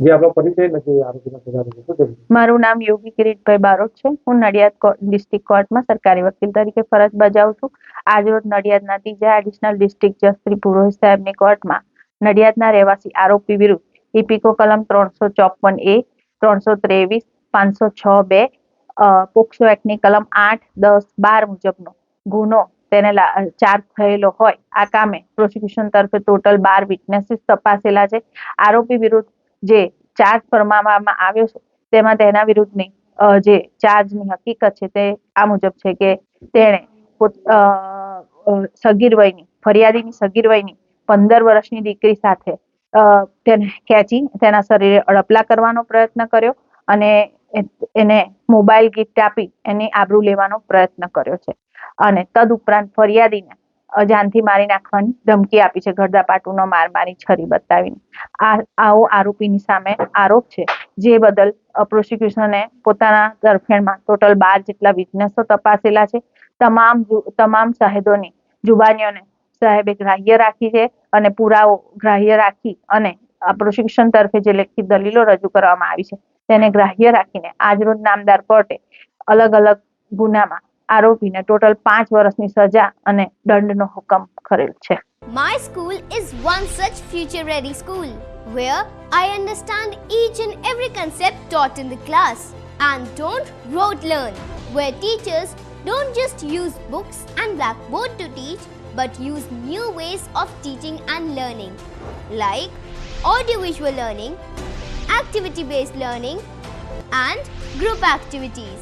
જે આપણો પરિચય નથી આરોગ્યના સુધારો મારું નામ યોગી કિરીટભાઈ બારોટ છે. હું નડિયાદ ડિસ્ટ્રિક્ટ કોર્ટમાં સરકારી વકીલ તરીકે ફરજ બજાવું છું. આજરોજ નડિયાદના ત્રીજા એડિશનલ ડિસ્ટ્રિક્ટ જજ શ્રી પુરોહિત સાહેબની કોર્ટમાં નડિયાદના રહેવાસી આરોપી વિરુદ્ધ ઇપિકો કલમ ત્રણસો ચોપન એ, ત્રણસો ત્રેવીસ, પાંચસો છ બે પોક્સો એક્ટની કલમ આઠ, દસ, બાર મુજબનો ગુનો તેને ચાર્જ થયેલો હોય. આ કામે પ્રોસિક્યુશન તરફે ટોટલ બાર વિટનેસીસ તપાસેલા છે. આરોપી વિરુદ્ધ જે ચાર્જ ફરમાવવામાં આવ્યો છે, તેમાં તેના વિરુદ્ધની જે ચાર્જની હકીકત છે તે આ મુજબ છે કે તેણે સગીર વયની ફરિયાદીની સગીર વયની પંદર વર્ષની દીકરી સાથે તેને ખેંચી, તેના શરીરે અડપલા કરવાનો પ્રયત્ન કર્યો અને એને મોબાઈલ ગિફ્ટ આપી એની આબરૂ લેવાનો પ્રયત્ન કર્યો છે. અને તદ ઉપરાંત ફરિયાદીને અજાનથી મારી નાખવાની ધમકી આપી છે, ગરદાપાટુનો માર મારી છરી બતાવીને. આ, આવો આરોપીની સામે આરોપ છે, જે બદલ પ્રોસિક્યુશને પોતાના તરફેણમાં ટોટલ બાર જેટલા વિટનેસો તપાસેલા છે. તમામ તમામ શહેદોની જુબાનીઓને સાહેબે ગ્રાહ્ય રાખી છે અને પુરાવો ગ્રાહ્ય રાખી અને પ્રોસિક્યુશન તરફે જે લેખિત દલીલો રજૂ કરવામાં આવી છે, તેને ગ્રાહ્ય રાખીને આજરોજ નામદાર કોર્ટે અલગ અલગ ગુનામાં આરોપીને ટોટલ પાંચ વર્ષની સજા અને દંડનો હુકમ કરેલ છે My school is one such future ready school where I understand each and every concept taught in the class and don't rote learn, where teachers don't just use books and blackboard to teach but use new ways of teaching and learning like audiovisual learning, activity based learning, and group activities,